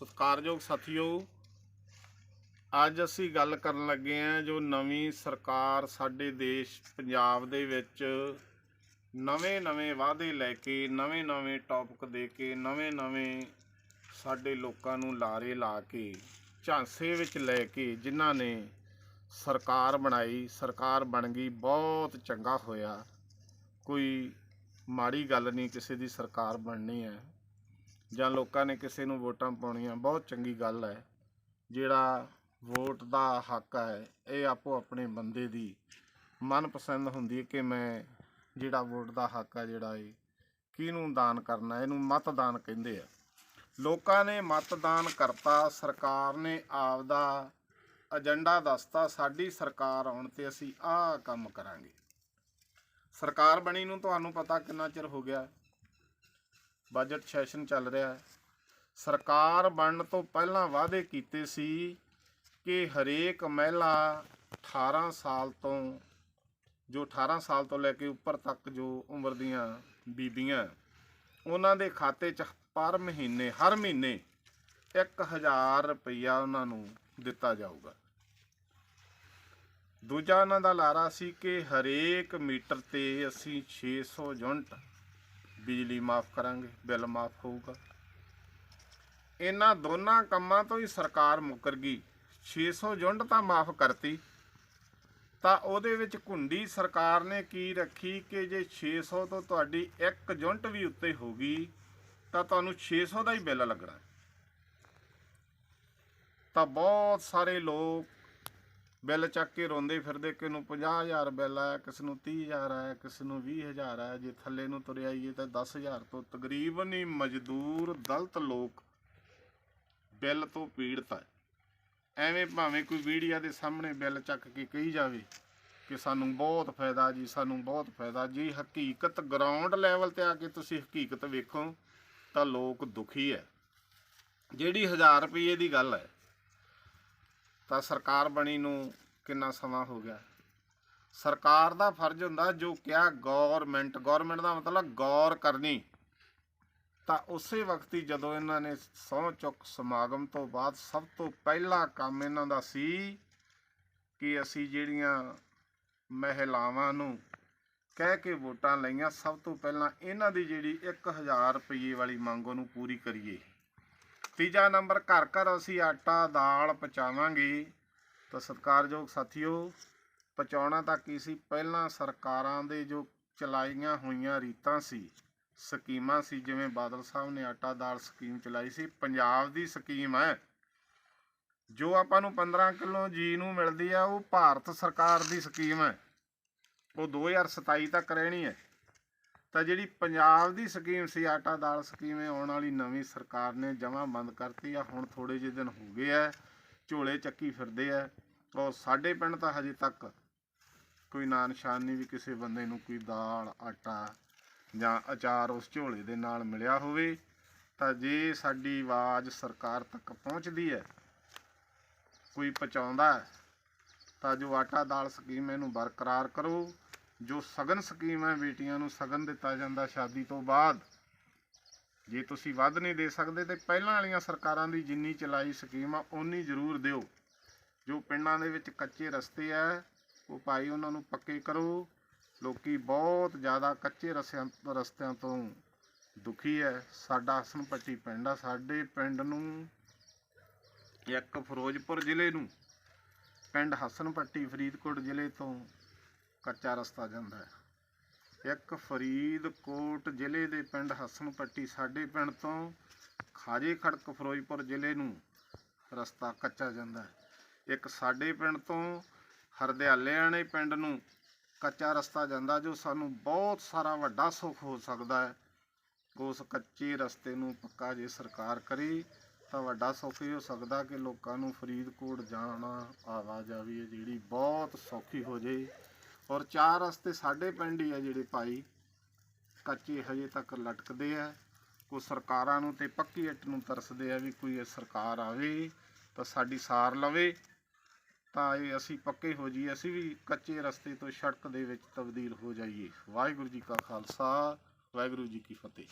ਸਤਿਕਾਰਯੋਗ ਸਾਥੀਓ, ਅੱਜ ਅਸੀਂ ਗੱਲ ਕਰਨ ਲੱਗੇ ਹਾਂ ਜੋ ਨਵੀਂ ਸਰਕਾਰ ਸਾਡੇ ਦੇਸ਼, ਪੰਜਾਬ ਦੇ ਵਿੱਚ ਨਵੇਂ-ਨਵੇਂ ਵਾਅਦੇ ਲੈ ਕੇ ਨਵੇਂ-ਨਵੇਂ ਟੌਪਿਕ ਦੇ ਕੇ ਨਵੇਂ-ਨਵੇਂ ਸਾਡੇ ਲੋਕਾਂ ਨੂੰ ਲਾਰੇ ਲਾ ਕੇ, ਝਾਂਸੇ ਵਿੱਚ ਲੈ ਕੇ ਜਿਨ੍ਹਾਂ ਨੇ ਸਰਕਾਰ ਬਣਾਈ, ਸਰਕਾਰ ਬਣ ਗਈ, ਬਹੁਤ ਚੰਗਾ ਹੋਇਆ। ਕੋਈ ਮਾੜੀ ਗੱਲ ਨਹੀਂ, ਕਿਸੇ ਦੀ ਸਰਕਾਰ ਬਣਨੀ ਹੈ। ਜਾਂ ਲੋਕਾਂ ਨੇ ਕਿਸੇ ਨੂੰ ਵੋਟਾਂ ਪਾਉਣੀਆਂ, ਬਹੁਤ ਚੰਗੀ ਗੱਲ ਹੈ। ਜਿਹੜਾ ਵੋਟ ਦਾ ਹੱਕ ਹੈ, ਇਹ ਆਪੋ ਆਪਣੇ ਬੰਦੇ ਦੀ ਮਨਪਸੰਦ ਹੁੰਦੀ ਹੈ ਕਿ ਮੈਂ ਜਿਹੜਾ ਵੋਟ ਦਾ ਹੱਕ ਹੈ ਜਿਹੜਾ ਇਹ ਕਿਹਨੂੰ ਦਾਨ ਕਰਨਾ, ਇਹਨੂੰ ਮਤਦਾਨ ਕਹਿੰਦੇ ਆ। ਲੋਕਾਂ ਨੇ ਮਤਦਾਨ ਕਰਤਾ, ਸਰਕਾਰ ਨੇ ਆਪਦਾ ਏਜੰਡਾ ਦੱਸਤਾ, ਸਾਡੀ ਸਰਕਾਰ ਆਉਣ ਤੇ ਅਸੀਂ ਆਹ ਕੰਮ ਕਰਾਂਗੇ। ਸਰਕਾਰ ਬਣੀ ਨੂੰ ਤੁਹਾਨੂੰ ਪਤਾ ਕਿੰਨਾ ਚਿਰ ਹੋ ਗਿਆ। ਬਜਟ ਸੈਸ਼ਨ ਚੱਲ ਰਿਹਾ ਹੈ। ਸਰਕਾਰ ਬਣਨ ਤੋਂ ਪਹਿਲਾਂ ਵਾਅਦੇ ਕੀਤੇ ਸੀ ਕਿ ਹਰੇਕ ਮਹਿਲਾ 18 ਸਾਲ ਤੋਂ, ਜੋ 18 ਸਾਲ ਤੋਂ ਲੈ ਕੇ ਉੱਪਰ ਤੱਕ ਜੋ ਉਮਰ ਦੀਆਂ ਬੀਬੀਆਂ, ਉਹਨਾਂ ਦੇ ਖਾਤੇ 'ਚ ਪਰ ਮਹੀਨੇ, ਹਰ ਮਹੀਨੇ 1000 ਰੁਪਈਆ ਉਹਨਾਂ ਨੂੰ ਦਿੱਤਾ ਜਾਊਗਾ। ਦੂਜਾ ਉਹਨਾਂ ਦਾ ਲਾਰਾ ਸੀ ਕਿ ਹਰੇਕ ਮੀਟਰ ਤੇ ਅਸੀਂ 600 ਯੂਨਿਟ ਬਿਜਲੀ ਮਾਫ ਕਰਾਂਗੇ, ਬਿੱਲ ਮਾਫ ਹੋਊਗਾ। ਇਹਨਾਂ ਦੋਨਾਂ ਕੰਮਾਂ ਤੋਂ ਹੀ ਸਰਕਾਰ ਮੁੱਕਰ ਗਈ। 600 ਯੂਨਿਟ ਤਾਂ ਮਾਫ ਕਰਤੀ। ਤਾਂ ਉਹਦੇ ਵਿੱਚ ਘੁੰਡੀ ਸਰਕਾਰ ਨੇ ਕੀ ਰੱਖੀ ਕਿ ਜੇ 600 ਤੋਂ ਤੁਹਾਡੀ ਇੱਕ ਯੂਨਿਟ ਵੀ ਉੱਤੇ ਹੋਗੀ ਤਾਂ ਤੁਹਾਨੂੰ 600 ਦਾ ਹੀ ਬਿੱਲ ਲੱਗਣਾ। ਤਾਂ ਬਹੁਤ ਸਾਰੇ ਲੋਕ ਬਿੱਲ ਚੱਕ ਕੇ ਰੋਂਦੇ ਫਿਰਦੇ ਕਿ ਨੂੰ 50000 ਬਿੱਲ ਆਇਆ, ਕਿਸ ਨੂੰ 30000 ਆਇਆ, ਕਿਸ ਨੂੰ 20000 ਆਇਆ, ਜੇ ਥੱਲੇ ਨੂੰ ਤੁਰਿਆ ਆਈਏ ਤਾਂ 10000 ਤੋਂ ਤਕਰੀਬਨ ਹੀ ਮਜ਼ਦੂਰ, ਦਲਤ ਲੋਕ ਬਿੱਲ ਤੋਂ ਪੀੜਤ ਹੈ ਐਵੇਂ ਭਾਵੇਂ ਕੋਈ ਮੀਡੀਆ ਦੇ ਸਾਹਮਣੇ ਬਿੱਲ ਚੱਕ ਕੇ ਕਹੀ ਜਾਵੇ ਕਿ ਸਾਨੂੰ ਬਹੁਤ ਫਾਇਦਾ ਜੀ, ਸਾਨੂੰ ਬਹੁਤ ਫਾਇਦਾ, ਜੀ ਹਕੀਕਤ ਗਰਾਊਂਡ ਲੈਵਲ ਤੇ ਆ ਕੇ ਤੁਸੀਂ ਹਕੀਕਤ ਵੇਖੋ ਤਾਂ ਲੋਕ ਦੁਖੀ ਹੈ ਜਿਹੜੀ 1000 ਰੁਪਏ ਦੀ ਗੱਲ ਹੈ ਤਾਂ ਸਰਕਾਰ ਬਣੀ ਨੂੰ ਕਿੰਨਾ ਸਮਾਂ ਹੋ ਗਿਆ? ਸਰਕਾਰ ਦਾ ਫਰਜ਼ ਹੁੰਦਾ ਜੋ ਕਿਹਾ ਗਵਰਨਮੈਂਟ ਗਵਰਨਮੈਂਟ ਦਾ ਮਤਲਬ ਗੌਰ ਕਰਨੀ। ਤਾਂ ਉਸੇ ਵਕਤ ਹੀ ਜਦੋਂ ਇਹਨਾਂ ਨੇ ਸਹੁੰ ਚੁੱਕ ਸਮਾਗਮ ਤੋਂ ਬਾਅਦ ਸਭ ਤੋਂ ਪਹਿਲਾ ਕੰਮ ਇਹਨਾਂ ਦਾ ਸੀ ਕਿ ਅਸੀਂ ਜਿਹੜੀਆਂ ਮਹਿਲਾਵਾਂ ਨੂੰ ਕਹਿ ਕੇ ਵੋਟਾਂ ਲਈਆਂ, ਸਭ ਤੋਂ ਪਹਿਲਾਂ ਇਹਨਾਂ ਦੀ ਜਿਹੜੀ 1000 ਰੁਪਏ ਵਾਲੀ ਮੰਗ ਉਹਨੂੰ ਪੂਰੀ ਕਰੀਏ। ਤੀਜਾ ਨੰਬਰ ਘਰ ਘਰ ਅਸੀਂ ਆਟਾ, ਦਾਲ ਪਹੁੰਚਾਵਾਂਗੇ। ਤਾਂ ਸਤਿਕਾਰਯੋਗ ਸਾਥੀਓ, ਪਹੁੰਚਾਉਣਾ ਤਾਂ ਕੀ ਸੀ? ਪਹਿਲਾਂ ਸਰਕਾਰਾਂ ਦੇ ਜੋ ਚਲਾਈਆਂ ਹੋਈਆਂ ਰੀਤਾਂ ਸੀ, ਸਕੀਮਾਂ ਸੀ, ਜਿਵੇਂ ਬਾਦਲ ਸਾਹਿਬ ਨੇ ਆਟਾ, ਦਾਲ ਸਕੀਮ ਚਲਾਈ ਸੀ, ਪੰਜਾਬ ਦੀ ਸਕੀਮ ਹੈ। ਜੋ ਆਪਾਂ ਨੂੰ 15 ਕਿਲੋ ਜੀ ਨੂੰ ਮਿਲਦੀ ਆ, ਉਹ ਭਾਰਤ ਸਰਕਾਰ ਦੀ ਸਕੀਮ ਹੈ। ਉਹ 2027 ਤੱਕ ਰਹਿਣੀ ਹੈ। ਤਾਂ ਜਿਹੜੀ ਪੰਜਾਬ ਦੀ ਸਕੀਮ ਸੀ, ਆਟਾ ਦਾਲ ਸਕੀਮ, ਇਹ ਆਉਣ ਵਾਲੀ ਨਵੀਂ ਸਰਕਾਰ ਨੇ ਜਮਾਂ ਬੰਦ ਕਰਤੀ ਆ। ਹੁਣ ਥੋੜੇ ਜਿਹੇ ਦਿਨ ਹੋ ਗਏ ਆ, ਝੋਲੇ ਚੱਕੀ ਫਿਰਦੇ ਆ। ਉਹ ਸਾਡੇ ਪਿੰਡ ਤਾਂ ਹਜੇ ਤੱਕ ਕੋਈ ਨਾਂ ਨਿਸ਼ਾਨ ਨਹੀਂ ਵੀ ਕਿਸੇ ਬੰਦੇ ਨੂੰ ਕੋਈ ਦਾਲ, ਆਟਾ ਜਾਂ ਅਚਾਰ ਉਸ ਝੋਲੇ ਦੇ ਨਾਲ ਮਿਲਿਆ ਹੋਵੇ, ਤਾਂ ਜੇ ਸਾਡੀ ਆਵਾਜ਼ ਸਰਕਾਰ ਤੱਕ ਪਹੁੰਚਦੀ ਹੈ, ਕੋਈ ਪਹੁੰਚਾਉਂਦਾ ਤਾਂ ਜੋ ਆਟਾ ਦਾਲ ਸਕੀਮ ਇਹਨੂੰ ਬਰਕਰਾਰ ਕਰੋ। ਜੋ ਸਗਨ ਸਕੀਮ ਹੈ ਬੇਟੀਆਂ ਨੂੰ ਸਗਨ ਦਿੱਤਾ ਜਾਂਦਾ ਸ਼ਾਦੀ ਤੋਂ ਬਾਅਦ, ਜੇ ਤੁਸੀਂ ਵੱਧ ਨਹੀਂ ਦੇ ਸਕਦੇ ਤੇ ਪਹਿਲਾਂ ਵਾਲੀਆਂ ਸਰਕਾਰਾਂ ਦੀ ਜਿੰਨੀ ਚਲਾਈ ਸਕੀਮ ਆ, ਓਨੀ ਜ਼ਰੂਰ ਦਿਓ। ਜੋ ਪਿੰਡਾਂ ਦੇ ਵਿੱਚ ਕੱਚੇ ਰਸਤੇ ਆ, ਉਹ ਭਾਈ ਉਹਨਾਂ ਨੂੰ ਪੱਕੇ ਕਰੋ। ਲੋਕੀ ਬਹੁਤ ਜ਼ਿਆਦਾ ਕੱਚੇ ਰਸਿਆਂ, ਰਸਤਿਆਂ ਤੋਂ ਦੁਖੀ ਹੈ ਸਾਡਾ ਹਸਨ ਪੱਟੀ ਪਿੰਡ ਆ, ਸਾਡੇ ਪਿੰਡ ਨੂੰ, ਇੱਕ ਫਿਰੋਜ਼ਪੁਰ ਜ਼ਿਲ੍ਹੇ ਨੂੰ, ਪਿੰਡ ਹਸਨ ਪੱਟੀ ਫਰੀਦਕੋਟ ਜ਼ਿਲ੍ਹੇ ਤੋਂ ਕੱਚਾ ਰਸਤਾ ਜਾਂਦਾ ਹੈ। ਇੱਕ ਫਰੀਦਕੋਟ ਜ਼ਿਲ੍ਹੇ ਦੇ ਪਿੰਡ ਹਸਨ ਪੱਟੀ ਸਾਡੇ ਪਿੰਡ ਤੋਂ ਖਾਜੇ ਖੜਕ ਫਿਰੋਜ਼ਪੁਰ ਜ਼ਿਲ੍ਹੇ ਨੂੰ ਰਸਤਾ ਕੱਚਾ ਜਾਂਦਾ ਹੈ। ਇੱਕ ਸਾਡੇ ਪਿੰਡ ਤੋਂ ਹਰਦਿਆਲਿਆਣੇ ਪਿੰਡ ਨੂੰ ਕੱਚਾ ਰਸਤਾ ਜਾਂਦਾ ਜੋ ਸਾਨੂੰ ਬਹੁਤ ਸਾਰਾ ਵੱਡਾ ਸੁੱਖ ਹੋ ਸਕਦਾ ਹੈ। ਉਸ ਕੱਚੇ ਰਸਤੇ ਨੂੰ ਪੱਕਾ ਜੇ ਸਰਕਾਰ ਕਰੇ ਤਾਂ ਵੱਡਾ ਸੁੱਖ ਇਹ ਹੋ ਸਕਦਾ ਕਿ ਲੋਕਾਂ ਨੂੰ ਫਰੀਦਕੋਟ ਜਾਣਾ ਆਵਾਜਾਈ ਜਿਹੜੀ ਬਹੁਤ ਸੌਖੀ ਹੋ ਜੇ। ਔਰ ਚਾਰ ਰਸਤੇ ਸਾਡੇ ਪਿੰਡ ਹੀ ਆ ਜਿਹੜੇ ਭਾਈ। ਕੱਚੇ ਹਜੇ ਤੱਕ ਲਟਕਦੇ ਆ। ਕੋ ਸਰਕਾਰਾਂ ਨੂੰ ਤੇ ਪੱਕੀ ਇੱਟ ਨੂੰ ਤਰਸਦੇ ਆ ਵੀ ਕੋਈ ਇਹ ਸਰਕਾਰ ਆਵੇ ਤਾਂ ਸਾਡੀ ਸਾਰ ਲਵੇ। ਤਾਂ ਇਹ ਅਸੀਂ ਪੱਕੇ ਹੋ ਜਾਈਏ, ਅਸੀਂ ਵੀ ਕੱਚੇ ਰਸਤੇ ਤੋਂ ਸੜਕ ਦੇ ਵਿੱਚ ਤਬਦੀਲ ਹੋ ਜਾਈਏ। ਵਾਹਿਗੁਰੂ ਜੀ ਕਾ ਖਾਲਸਾ, ਵਾਹਿਗੁਰੂ ਜੀ ਕੀ ਫਤਿਹ।